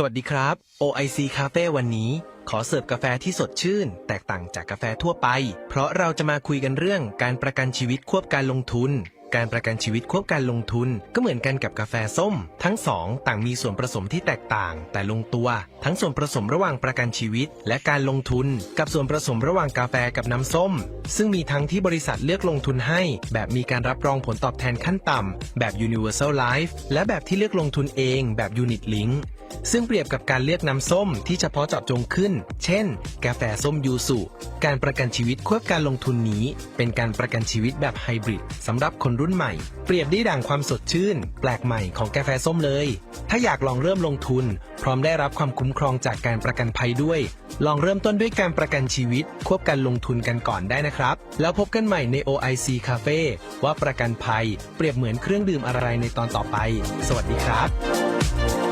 สวัสดีครับ OIC Cafe วันนี้ ขอเสิร์ฟกาแฟที่สดชื่น แตกต่างจากกาแฟทั่วไป เพราะเราจะมาคุยกันเรื่องการประกันชีวิตควบการลงทุน การประกันชีวิตควบการลงทุน ก็เหมือนกันกับกาแฟส้ม ทั้งสองต่างมีส่วนผสมที่แตกต่าง แต่ลงตัว ทั้งส่วนผสมระหว่างประกันชีวิต และการลงทุน กับส่วนผสมระหว่างกาแฟกับน้ำส้ม ซึ่งมีทั้งที่บริษัทเลือกลงทุนให้ แบบมีการรับรองผลตอบแทนขั้นต่ำแบบ Universal Life และแบบที่เลือกลงทุนเองแบบ Unit Link ซึ่งเปรียบกับการเลือกน้ำส้มที่เฉพาะเจาะจงขึ้น เช่น กาแฟส้มยูสุ การประกันชีวิตควบการลงทุนนี้ เป็นการประกันชีวิตแบบไฮบริดสำหรับคนรุ่นใหม่ เปรียบได้ดังความสดชื่น แปลกใหม่ของกาแฟส้มเลย ถ้าอยากลองเริ่มลงทุน พร้อมได้รับความคุ้มครองจากการประกันภัยด้วย ลองเริ่มต้นด้วยการประกันชีวิต ควบการลงทุนกันก่อนได้นะครับ แล้วพบกันใหม่ใน OIC Cafe ว่าประกันภัย เปรียบเหมือนเครื่องดื่มอะไรในตอนต่อไป สวัสดีครับ